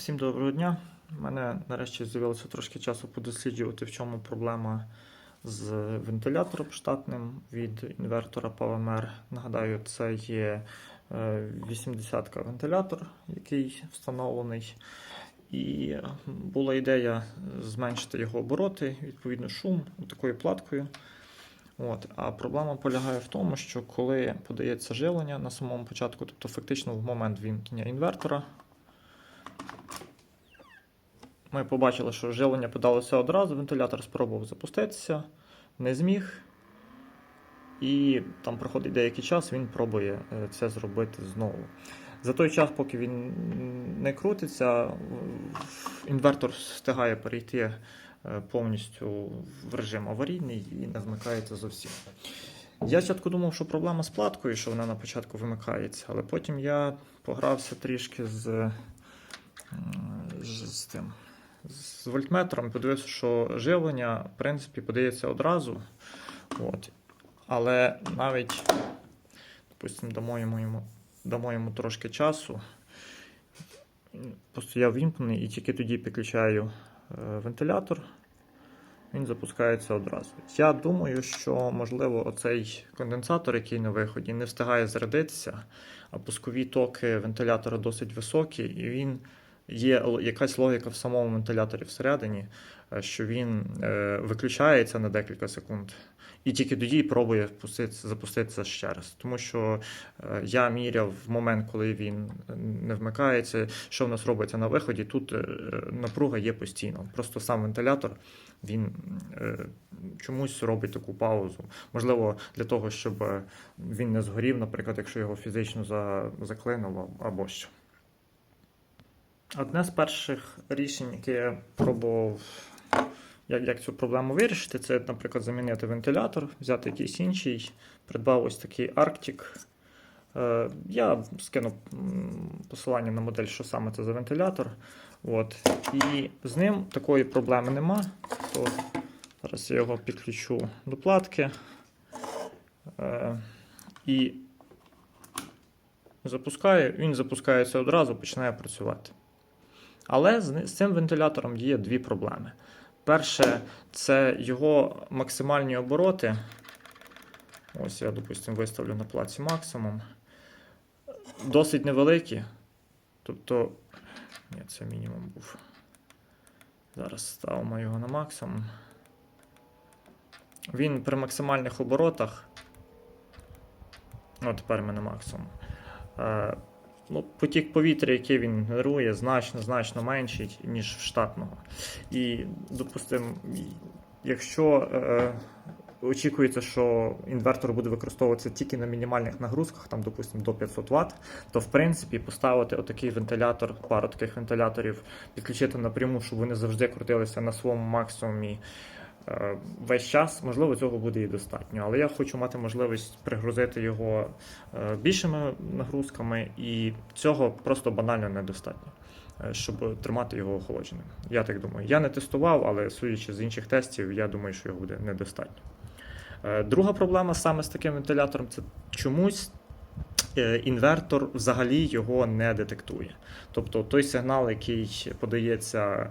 Всім доброго дня. У мене нарешті з'явилося трошки часу подосліджувати, в чому проблема з вентилятором штатним від інвертора PowerMer. Нагадаю, це є 80-ка вентилятор, який встановлений. І була ідея зменшити його обороти, відповідно, шум такою платкою. От. А проблема полягає в тому, що коли подається живлення на самому початку, тобто фактично в момент вімкнення інвертора, ми побачили, що живлення подалося одразу, вентилятор спробував запуститися, не зміг. І там проходить деякий час, він пробує е, це зробити знову. За той час, поки він не крутиться, інвертор встигає перейти е, повністю в режим аварійний і не вмикається зовсім. Я спочатку думав, що проблема з платкою, що вона на початку вимикається, але потім я погрався трішки з, з тим. З вольтметром подивився, що живлення, в принципі, подається одразу. От. Але навіть, допустимо, дамо йому, дамо йому трошки часу. Просто я і тільки тоді підключаю е, вентилятор, він запускається одразу. Я думаю, що можливо оцей конденсатор, який на виході, не встигає зарядитися, а пускові токи вентилятора досить високі, і він є якась логіка в самому вентиляторі всередині, е, що він е, виключається на декілька секунд. І тільки тоді пробує запуститися ще раз. Тому що е, я міряв в момент, коли він не вмикається, що в нас робиться на виході. Тут напруга є постійно. Просто сам вентилятор він чомусь робить таку паузу. Можливо, для того, щоб він не згорів, наприклад, якщо його фізично за- заклинуло або що. Одне з перших рішень, яке я пробував, як, як цю проблему вирішити, це, наприклад, замінити вентилятор, взяти якийсь інший, придбав ось такий Arctic. Е, Я скину посилання на модель, що саме це за вентилятор. От. І з ним такої проблеми нема. То зараз я його підключу до платки. Е, І запускаю, він запускається одразу, починає працювати. Але з, цим вентилятором є дві проблеми. Перше, це його максимальні обороти. Ось я, допустимо, виставлю на плаці максимум. Досить невеликі. Тобто, ні, це мінімум був. Зараз ставимо його на максимум. Він при максимальних оборотах. Ну, тепер ми на максимум. Е, ну, потік повітря, який він генерує, значно значно менший, ніж в штатного. І, допустимо, якщо е, очікується, що інвертор буде використовуватися тільки на мінімальних нагрузках, там, допустимо, до 500 Вт, то в принципі поставити отакий вентилятор, пару таких вентиляторів, підключити напряму, щоб вони завжди крутилися на своєму максимумі. Е, Весь час, можливо, цього буде і достатньо. Але я хочу мати можливість пригрузити його е, більшими нагрузками, і цього просто банально недостатньо, е, щоб тримати його охолодженим. Я так думаю. Я не тестував, але судячи з інших тестів, я думаю, що його буде недостатньо. Друга проблема саме з таким вентилятором це чомусь. Інвертор взагалі його не детектує. Тобто той сигнал, який подається,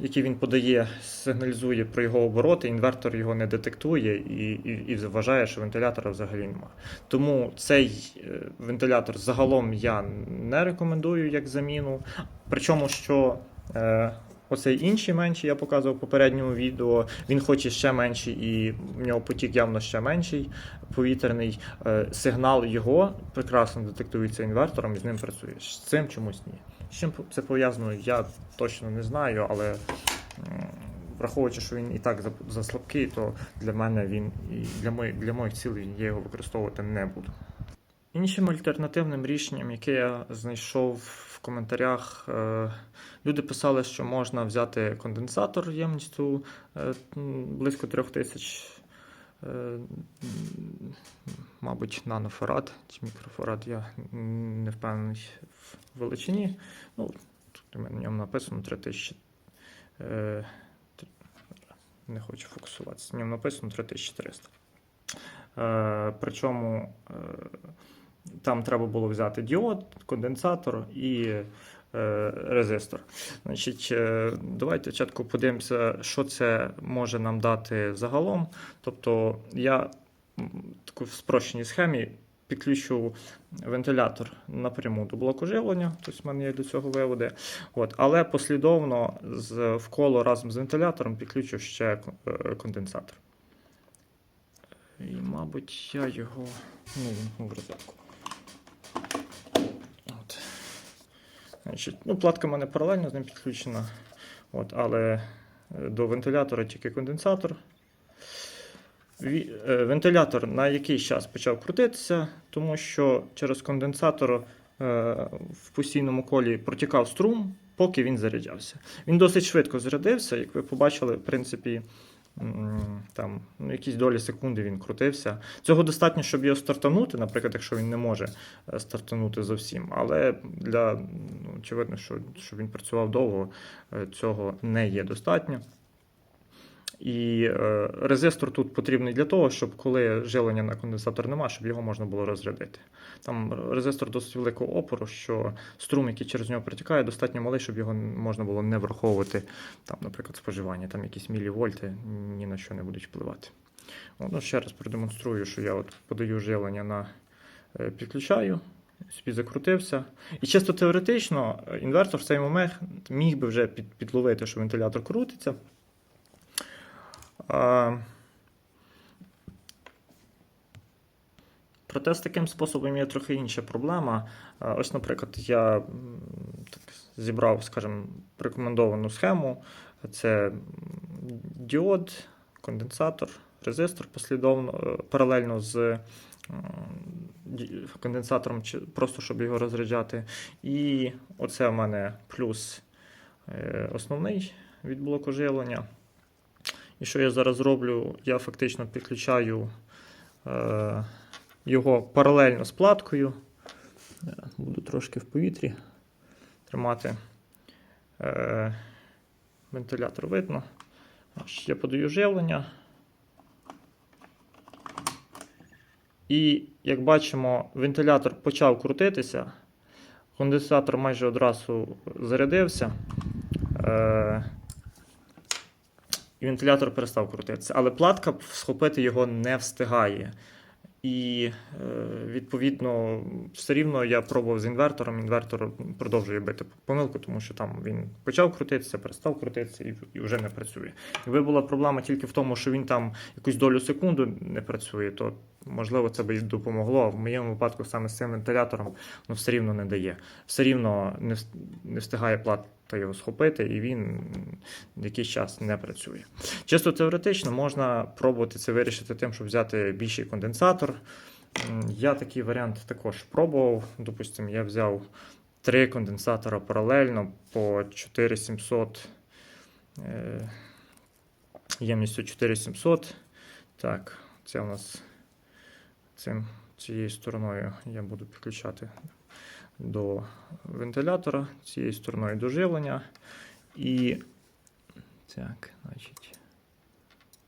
який він подає, сигналізує про його обороти, інвертор його не детектує і, і, і вважає, що вентилятора взагалі немає. Тому цей е, вентилятор загалом я не рекомендую як заміну. Причому, що е, оцей інший менший, я показував в попередньому відео, він хоч і ще менший, і в нього потік явно ще менший, повітряний. Е, сигнал його прекрасно детектується інвертором і з ним працює. З цим чомусь ні. З чим це пов'язано, я точно не знаю, але враховуючи, що він і так за- заслабкий, то для мене він і для моїх, для моїх цілей я його використовувати не буду. Іншим альтернативним рішенням, яке я знайшов в коментарях, е, люди писали, що можна взяти конденсатор ємністю е, близько 3000, е, м, мабуть, нанофарад чи мікрофарад, я не впевнений в величині. Ну, тут на ньому написано 3000. Е, не хочу фокусуватися. На ньому написано 3300. Е, причому е, Там треба було взяти діод, конденсатор і е, резистор. Значить, е, давайте спочатку подивимося, що це може нам дати загалом. Тобто я таку в спрощеній схемі підключу вентилятор напряму до блоку живлення, тобто в мене є для цього виводи. От, але послідовно з, коло разом з вентилятором підключу ще е, конденсатор. І, мабуть, я його ну, в розетку. Значить, ну, платка в мене паралельно з ним підключена. От, але е, до вентилятора тільки конденсатор. Е, Вентилятор на якийсь час почав крутитися, тому що через конденсатор е, в постійному колі протікав струм, поки він заряджався. Він досить швидко зарядився, як ви побачили, в принципі, там ну, якісь долі секунди він крутився. Цього достатньо, щоб його стартанути, наприклад, якщо він не може е, стартанути зовсім. Але для ну, очевидно, що щоб він працював довго, е, цього не є достатньо. І е, резистор тут потрібний для того, щоб коли жилення на конденсатор нема, щоб його можна було розрядити. Там резистор досить великого опору, що струм, який через нього протікає, достатньо малий, щоб його можна було не враховувати, там, наприклад, споживання, там якісь мілівольти ні на що не будуть впливати. Ну, ще раз продемонструю, що я от подаю живлення на е, підключаю, собі закрутився. І чисто теоретично, е, інвертор в цей момент міг би вже під, підловити, що вентилятор крутиться. Проте з таким способом є трохи інша проблема. Ось, наприклад, я так, зібрав, скажімо, рекомендовану схему. Це діод, конденсатор, резистор послідовно е, паралельно з конденсатором, просто щоб його розряджати. І оце в мене плюс е, основний від блоку живлення. І що я зараз роблю? Я фактично підключаю е, його паралельно з платкою. Буду трошки в повітрі тримати. Е, вентилятор видно. Я подаю живлення. І як бачимо, вентилятор почав крутитися. Конденсатор майже одразу зарядився. Е, і вентилятор перестав крутитися. Але платка схопити його не встигає. І е, відповідно, все рівно я пробував з інвертором. Інвертор продовжує бити помилку, тому що там він почав крутитися, перестав крутитися і, вже не працює. Якби була проблема тільки в тому, що він там якусь долю секунду не працює, то можливо це би і допомогло. А В моєму випадку саме з цим вентилятором ну, все рівно не дає. Все рівно не, встигає плата його схопити, і він якийсь час не працює. Чисто теоретично можна пробувати це вирішити тим, щоб взяти більший конденсатор. Я такий варіант також пробував. Допустимо, я взяв три конденсатора паралельно по 4700 е, ємністю 4700. Так, це у нас цим, цією стороною я буду підключати до вентилятора, цією стороною до живлення. І так, значить,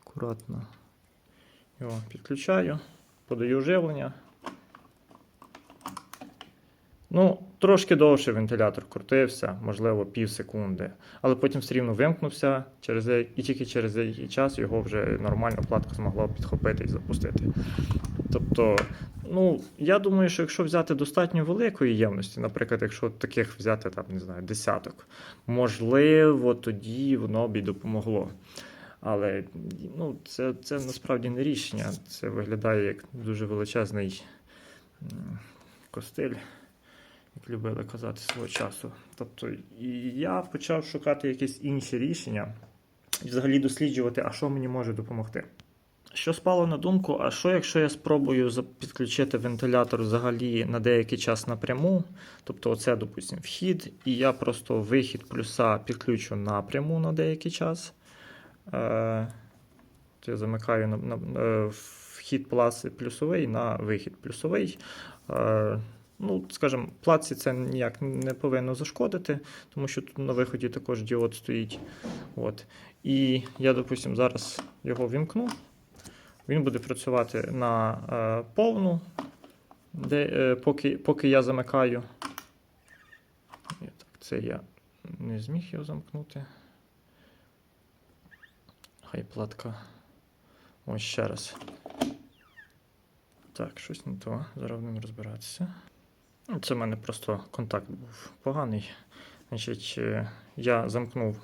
акуратно його підключаю, подаю живлення. Ну, трошки довше вентилятор крутився, можливо, пів секунди. Але потім все рівно вимкнувся через і тільки через деякий час його вже нормально платка змогла підхопити і запустити. Тобто, ну, я думаю, що якщо взяти достатньо великої ємності, наприклад, якщо таких взяти там, не знаю, десяток, можливо, тоді воно б і допомогло. Але ну, це, це насправді не рішення. Це виглядає як дуже величезний костиль, як любили казати свого часу. Тобто, і я почав шукати якісь інші рішення і взагалі досліджувати, а що мені може допомогти. Що спало на думку, а що якщо я спробую підключити вентилятор взагалі на деякий час напряму? Тобто, оце, допустимо, вхід, і я просто вихід плюса підключу напряму на деякий час. Е, то я замикаю на, на, е, вхід плюсовий на вихід плюсовий. Е, ну, скажімо, платці це ніяк не повинно зашкодити, тому що тут на виході також діод стоїть. От. І я, допустимо, зараз його вімкну. Він буде працювати на е, повну. де, е, поки, поки я замикаю. Ні, так, це я не зміг його замкнути. Хай платка. Ось ще раз. Так, щось не то. Зараз будемо розбиратися. Ну, Це в мене просто контакт був поганий. Значить, е, я замкнув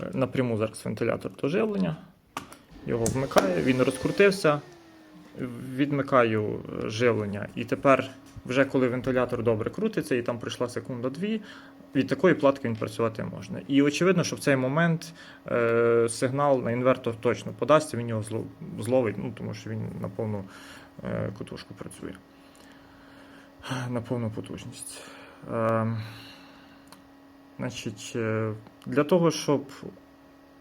е, напряму зараз вентилятор до живлення. Його вмикаю, він розкрутився, відмикаю е, живлення. І тепер, вже коли вентилятор добре крутиться, і там пройшла секунда-дві, від такої платки він працювати можна. І очевидно, що в цей момент е, сигнал на інвертор точно подасть, він його зловить, ну, тому що він на повну е, катушку працює. На повну потужність. Е, значить, е, для того, щоб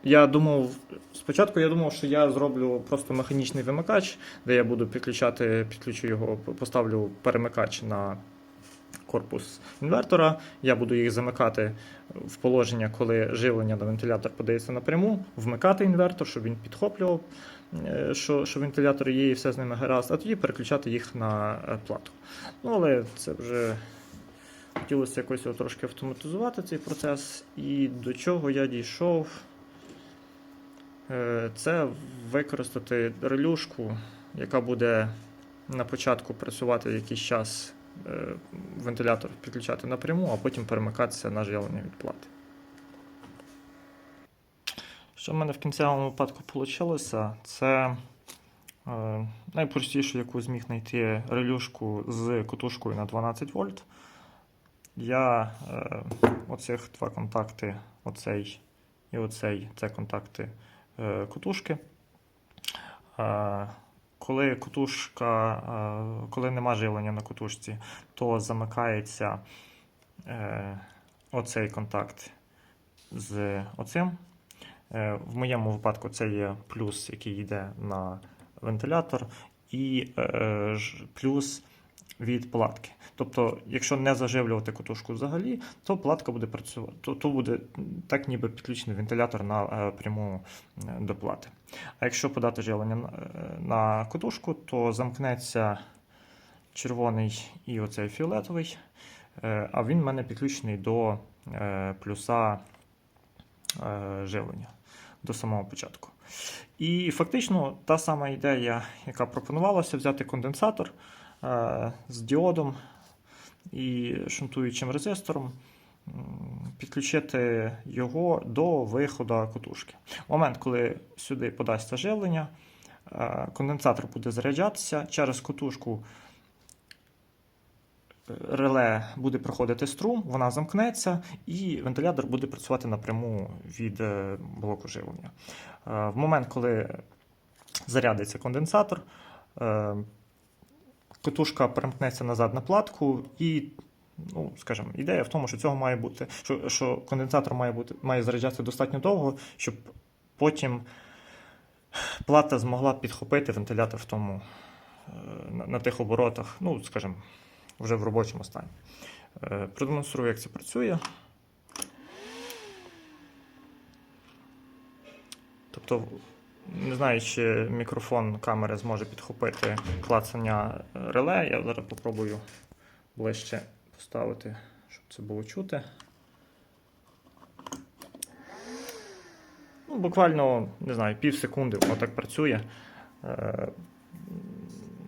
я думав, спочатку я думав, що я зроблю просто механічний вимикач, де я буду підключати, підключу його, поставлю перемикач на корпус інвертора. Я буду їх замикати в положення, коли живлення на вентилятор подається напряму, вмикати інвертор, щоб він підхоплював, що, що вентилятор є і все з ними гаразд, а тоді переключати їх на е, плату. Ну, але це вже хотілося якось трошки автоматизувати цей процес. І до чого я дійшов. Е, Це використати релюшку, яка буде на початку працювати якийсь час е, вентилятор підключати напряму, а потім перемикатися на живлення від плати. Що в мене в кінцевому випадку вийшло, це е, найпростіше, яку зміг знайти релюшку з котушкою на 12 вольт. Я е, оцих два контакти, оцей і оцей, це контакти е, котушки. Е, коли котушка, е, коли нема живлення на котушці, то замикається е, оцей контакт з оцим. Е, В моєму випадку це є плюс, який йде на вентилятор, і е, плюс від платки. Тобто, якщо не заживлювати котушку взагалі, то платка буде працювати, то, то буде так, ніби підключений вентилятор на е, пряму е, до плати. А якщо подати живлення на, е, на котушку, то замкнеться червоний і оцей фіолетовий, е, а він в мене підключений до е, плюса е, живлення до самого початку. І фактично та сама ідея, яка пропонувалася, взяти конденсатор е, з діодом і шунтуючим резистором, підключити його до виходу котушки. В момент, коли сюди подасться живлення, е, конденсатор буде заряджатися через котушку. Реле буде проходити струм, вона замкнеться, і вентилятор буде працювати напряму від е, блоку живлення. Е, В момент, коли зарядиться конденсатор, е, котушка перемкнеться назад на платку, і, ну, скажімо, ідея в тому, що цього має бути, що, що конденсатор має бути має заряджатися достатньо довго, щоб потім плата змогла підхопити вентилятор в тому, на, на тих оборотах, ну, скажімо, вже в робочому стані. Е, Продемонструю, як це працює. Тобто, не знаю, чи мікрофон камери зможе підхопити клацання е, реле. Я зараз попробую ближче поставити, щоб це було чути. Ну, буквально, не знаю, пів секунди воно так працює.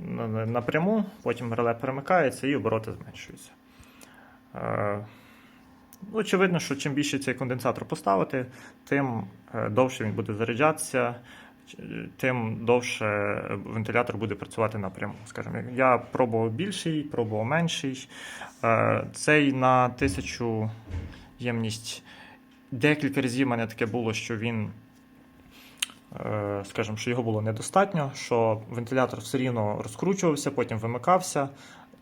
На- на- напряму, потім реле перемикається і обороти зменшуються. Е, Очевидно, що чим більше цей конденсатор поставити, тим е, довше він буде заряджатися, тим довше вентилятор буде працювати напряму. Скажімо, я пробував більший, пробував менший. Е, Цей на 1000 ємність. Декілька разів в мене таке було, що він, скажімо, що його було недостатньо, що вентилятор все рівно розкручувався, потім вимикався.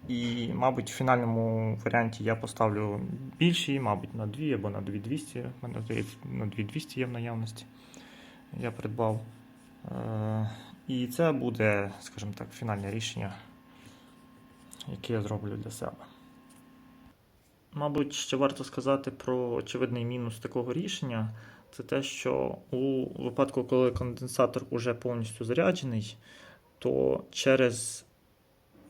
І, мабуть, в фінальному варіанті я поставлю більший, мабуть, на 2 або на 2200. У мене здається, на 2200 є в наявності. Я придбав. Е, І це буде, скажімо так, фінальне рішення, яке я зроблю для себе. Мабуть, ще варто сказати про очевидний мінус такого рішення. Це те, що у випадку, коли конденсатор уже повністю заряджений, то через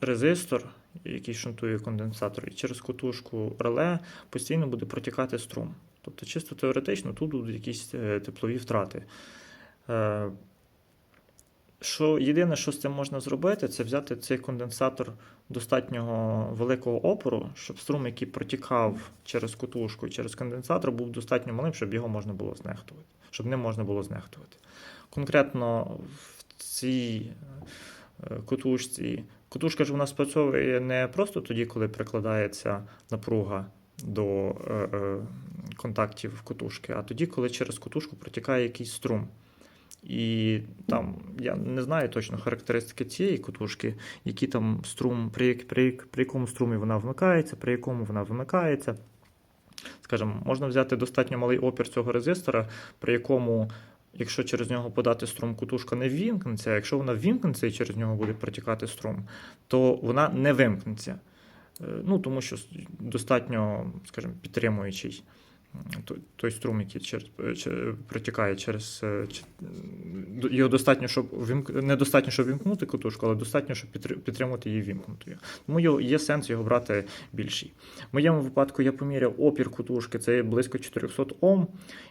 резистор який шунтує конденсатор, і через котушку реле постійно буде протікати струм. Тобто, чисто теоретично, тут будуть якісь е, теплові втрати. Що єдине, що з цим можна зробити, це взяти цей конденсатор достатнього великого опору, щоб струм, який протікав через котушку і через конденсатор, був достатньо малим, щоб його можна було знехтувати, щоб ним можна було знехтувати. Конкретно в цій е, котушці. Котушка ж вона спрацьовує не просто тоді, коли прикладається напруга до е, е, контактів котушки, а тоді, коли через котушку протікає якийсь струм. І там я не знаю точно характеристики цієї котушки, які там струм, при, при, при якому струмі вона вмикається, при якому вона вимикається. Скажімо, можна взяти достатньо малий опір цього резистора, при якому, якщо через нього подати струм, котушка не ввімкнеться, а якщо вона ввімкнеться і через нього буде протікати струм, то вона не вимкнеться. Е, Ну, тому що достатньо, скажімо, підтримуючий той, струм, який через, е, протікає через. е, Його достатньо, щоб вимк... недостатньо, щоб вімкнути котушку, але достатньо, щоб підтри- підтримувати її вімкнутою. Тому є сенс його брати більший. В моєму випадку я поміряв опір котушки, це близько 400 Ом.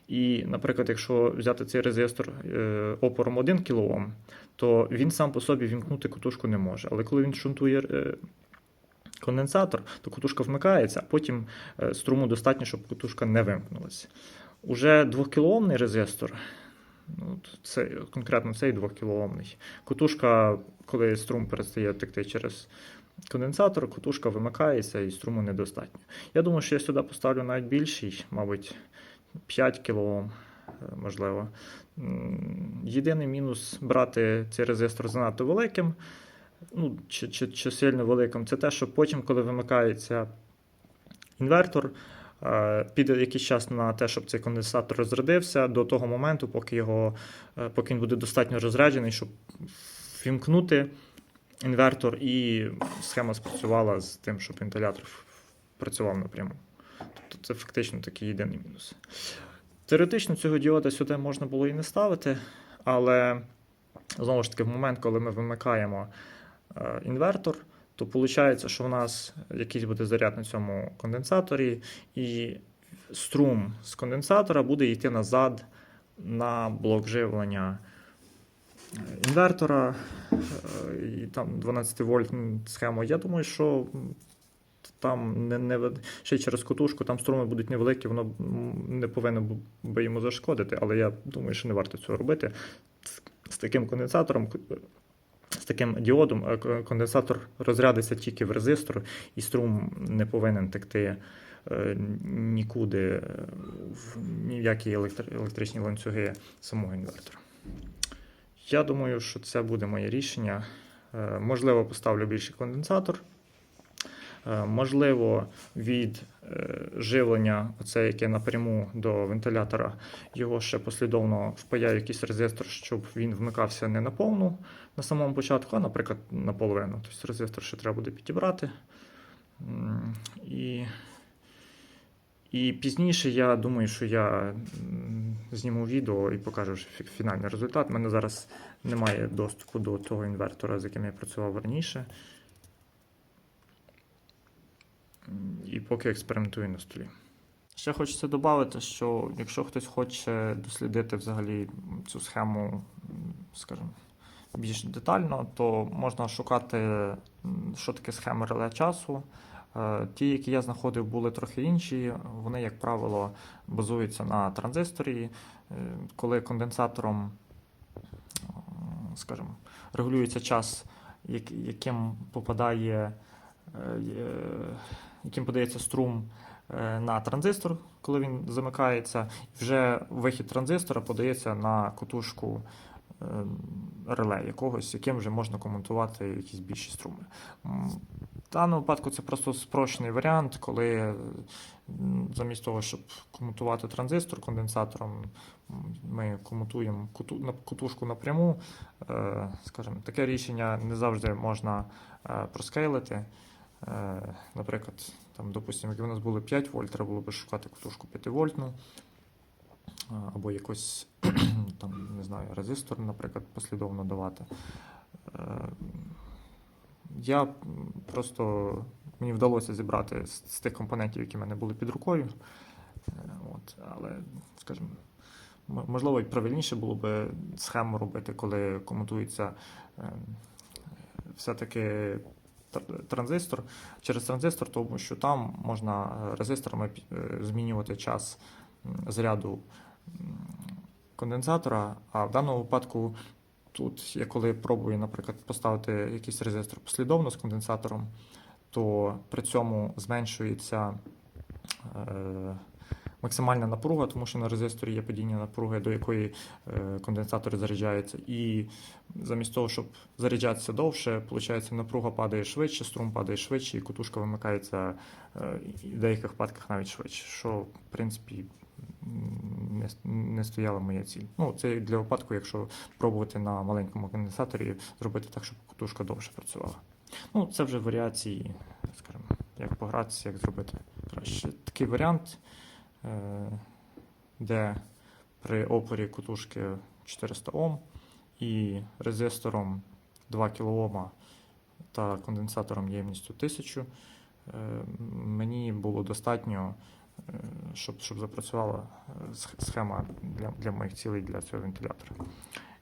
І, наприклад, якщо взяти цей резистор е, опором 1 кОм, то він сам по собі вімкнути котушку не може. Але коли він шунтує е, конденсатор, то котушка вмикається, а потім е, струму достатньо, щоб котушка не вимкнулася. Уже 2 кілоомний резистор. Ну, це конкретно цей 2 кілоомний. Котушка, коли струм перестає текти через конденсатор, котушка вимикається і струму недостатньо. Я думаю, що я сюди поставлю навіть більший, мабуть, 5 кОм, е, можливо. Єдиний мінус брати цей резистор занадто великим, ну, чи, чи, чи сильно великим, це те, що потім, коли вимикається інвертор, е, піде якийсь час на те, щоб цей конденсатор розрядився до того моменту, поки, його, е, поки він буде достатньо розряджений, щоб вімкнути інвертор і схема спрацювала з тим, щоб вентилятор працював напряму. Тобто це фактично такий єдиний мінус. Теоретично цього діода сюди можна було і не ставити, але знову ж таки, в момент, коли ми вимикаємо інвертор, то виходить, що в нас якийсь буде заряд на цьому конденсаторі, і струм з конденсатора буде йти назад на блок живлення е, інвертора, е, і там 12 вольт схему. Я думаю, що там не, не ще через котушку, там струми будуть невеликі, воно не повинно би йому зашкодити, але я думаю, що не варто цього робити. З, таким конденсатором, таким діодом, е, конденсатор розрядиться тільки в резистор, і струм не повинен текти е, нікуди, е, в ніякі електр- електричні ланцюги самого інвертора. Я думаю, що це буде моє рішення. Можливо, поставлю більший конденсатор. Е, Можливо, від е, живлення, оце яке напряму до вентилятора, його ще послідовно впаяю якийсь резистор, щоб він вмикався не на повну на самому початку, а, наприклад, наполовину. Тобто резистор ще треба буде підібрати. І, і пізніше я думаю, що я зніму відео і покажу фінальний результат. У мене зараз немає доступу до того інвертора, з яким я працював раніше. І поки експериментую на столі. Ще хочеться додати, що якщо хтось хоче дослідити взагалі цю схему, скажімо, більш детально, то можна шукати, що таке схеми реле часу. Е, Ті, які я знаходив, були трохи інші. Вони, як правило, базуються на транзисторі, Е, коли конденсатором, скажімо, регулюється час, яким попадає, е, яким подається струм е, на транзистор, коли він замикається, вже вихід транзистора подається на котушку е, реле якогось, яким вже можна коментувати якісь більші струми. В даному випадку це просто спрощений варіант, коли замість того, щоб комутувати транзистор конденсатором, ми комутуємо куту- на- котушку напряму. Е, Скажімо, таке рішення не завжди можна е, проскейлити. Е, Наприклад, там, допустимо, як у нас було 5 вольт, треба було б шукати катушку 5 вольтну, е, або якось там, не знаю, резистор, наприклад, послідовно давати. Е, я просто мені вдалося зібрати з, з тих компонентів, які в мене були під рукою. От, але, скажімо, можливо, правильніше було би схему робити, коли комутується е, все-таки транзистор через транзистор, тому що там можна е, резисторами е, змінювати час заряду конденсатора. А в даному випадку тут я коли пробую, наприклад, поставити якийсь резистор послідовно з конденсатором, то при цьому зменшується е, максимальна напруга, тому що на резисторі є падіння напруги, до якої е, конденсатори заряджаються. І замість того, щоб заряджатися довше, виходить, напруга падає швидше, струм падає швидше, і кутушка вимикається е, в деяких випадках навіть швидше, що в принципі не, стояла моя ціль. Ну, це для випадку, якщо пробувати на маленькому конденсаторі зробити так, щоб кутушка довше працювала. Ну, це вже варіації, скажімо, як погратися, як зробити краще. Такий варіант, де при опорі кутушки 400 Ом і резистором 2 кОм та конденсатором ємністю 1000 е, мені було достатньо, е, щоб, щоб запрацювала е, схема для, для моїх цілей для цього вентилятора.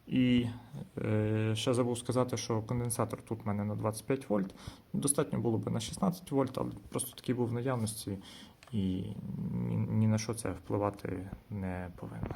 І е, ще забув сказати, що конденсатор тут в мене на 25 вольт. Достатньо було б на 16 вольт, але просто такий був в наявності, і ні, на що це впливати не повинно.